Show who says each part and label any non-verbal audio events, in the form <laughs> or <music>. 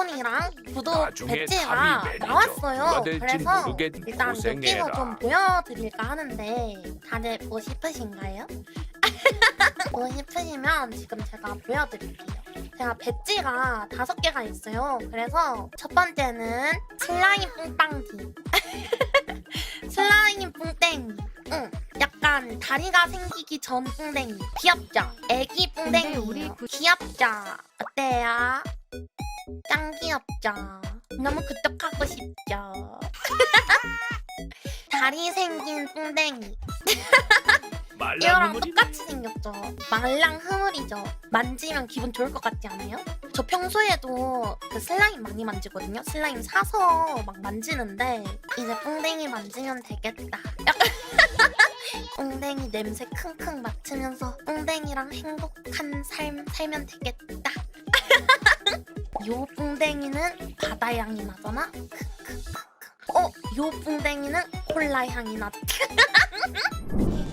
Speaker 1: 아이콘이랑 구독
Speaker 2: 나중에
Speaker 1: 배지가
Speaker 2: 매니저
Speaker 1: 나왔어요.
Speaker 2: 될진
Speaker 1: 그래서
Speaker 2: 모르겠니
Speaker 1: 일단 여기서
Speaker 2: 고생해라
Speaker 1: 좀 보여드릴까 하는데 다들 보고 싶으신가요? 보고 <laughs> 싶으시면 지금 제가 보여드릴게요. 제가 배지가 다섯 개가 있어요. 그래서 첫 번째는 슬라임 뿡빵기. <laughs> 슬라임 뿡땡이. 응. 약간 다리가 생기기 전 뿡땡이. 귀엽죠? 애기
Speaker 3: 근데
Speaker 1: 뿡땡이.
Speaker 3: 우리 구-
Speaker 1: 귀엽죠? 어때요? 짱 귀엽죠? 너무 구독하고 싶죠? <laughs> 다리 생긴. <laughs>
Speaker 2: 말랑
Speaker 1: 이거랑. 똑같이 생겼죠. 말랑 흐물이죠. 만지면 기분 좋을 것 같지 않아요? 저 평소에도 그 슬라임 많이 만지거든요. 슬라임 사서 막 만지는데 이제 뿡댕이 만지면 되겠다. 약간 <laughs> 뿡댕이 냄새 킁킁 맡으면서 뿡댕이랑 행복한 삶 살면 되겠다. 요 뿡댕이는 바다 향이 나잖아. 어, 요 뿡댕이는 콜라 향이 나. <laughs> <laughs>